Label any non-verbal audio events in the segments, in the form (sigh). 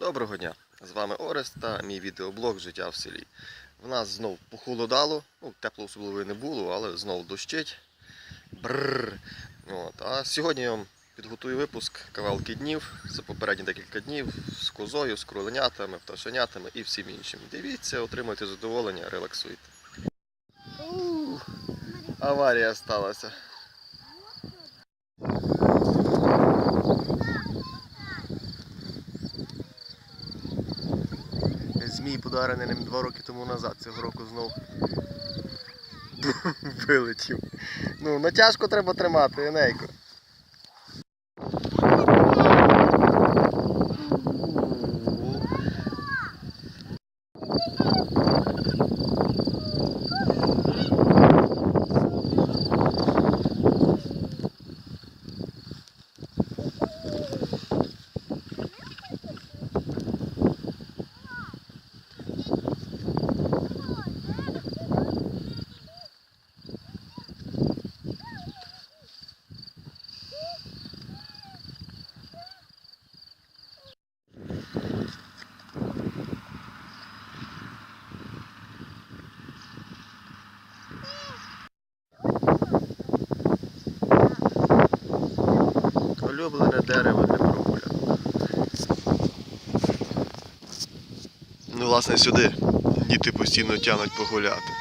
Доброго дня! З вами Орест та мій відеоблог Життя в селі. В нас знов похолодало, ну, тепло особливо не було, але знов дощить. Бррр. От. А сьогодні я вам підготую випуск кавалки днів за попередні декілька днів з козою, з кроленятами, пташенятами і всім іншим. Дивіться, отримуйте задоволення, релаксуйте. Аварія сталася. Змій подарений ним два роки тому назад, цього року знов (laughs) вилетів. Ну, натяжку треба тримати, Енейко. Улюблене дерево для прогулянок. Ну, власне, сюди діти постійно тянуть погуляти.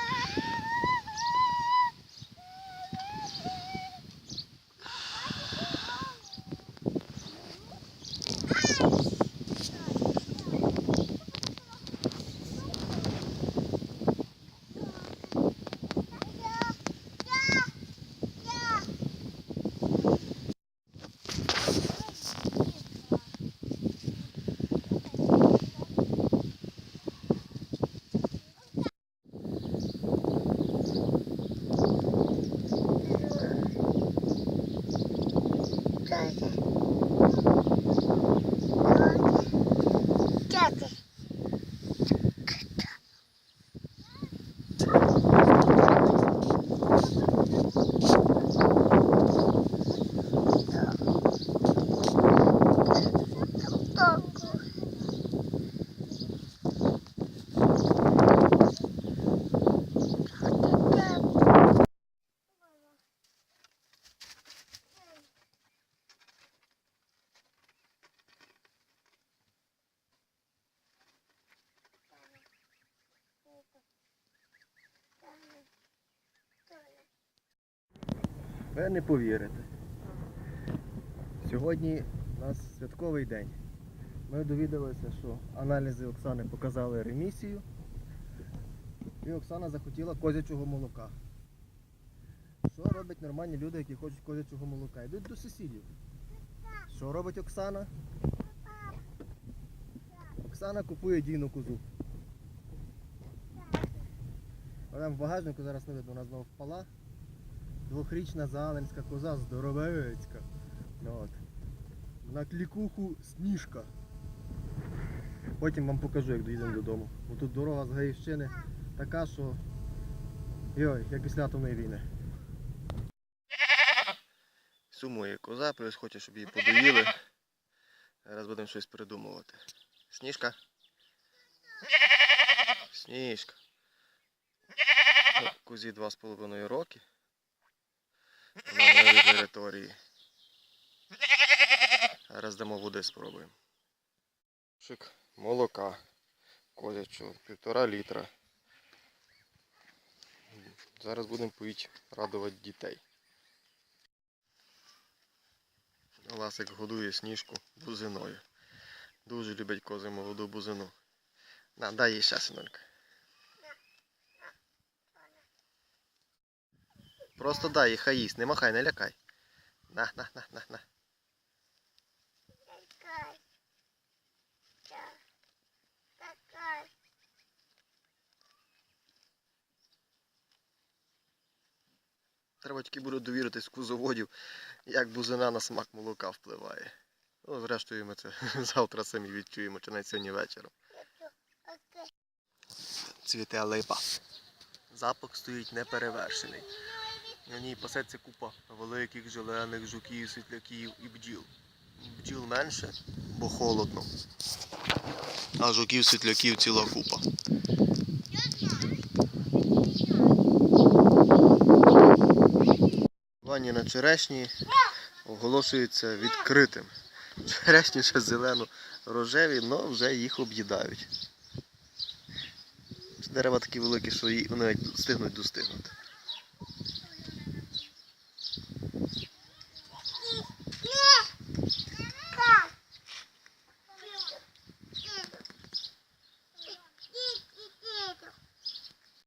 Ви не повірите. Сьогодні у нас святковий день. Ми довідалися, що аналізи Оксани показали ремісію. І Оксана захотіла козячого молока. Що роблять нормальні люди, які хочуть козячого молока? Йдуть до сусідів. Що робить Оксана? Оксана купує дійну козу. Вона в багажнику зараз не видно, вона знову впала. Двохрічна заленська коза здоровецька. От. На клікуху сніжка. Потім вам покажу, як доїдемо додому. Бо тут дорога з Гаївщини така, що. Йой, як після атомної війни. Сумує коза, плюс хоче, щоб її подоїли. Зараз будемо щось придумувати. Сніжка. Сніжка. Ну, з половиною роки на новій території. Зараз дамо води спробуємо. Шик молока козячого, півтора літра. Зараз будемо поїть радувати дітей. Ласик годує сніжку бузиною. Дуже люблять кози молоду бузину. На, дай їй ще синонька. Просто дай їй хай їсть, не махай, не лякай. На, на, на, на, на. Треба тільки буде довіритись кузоводів, як бузина на смак молока впливає. Ну, зрештою, ми це (laughs) завтра самі відчуємо, чи навіть сьогодні вечором. Цвіте липа. Запах стоїть неперевершений. На ній пасеться купа великих зелених жуків, світляків і бджіл. Бджіл менше, бо холодно. А жуків світляків ціла купа. Полювання на черешні оголошується відкритим. Черешні ще зелено рожеві, але вже їх об'їдають. Дерева такі великі, що вони встигнуть достигнути.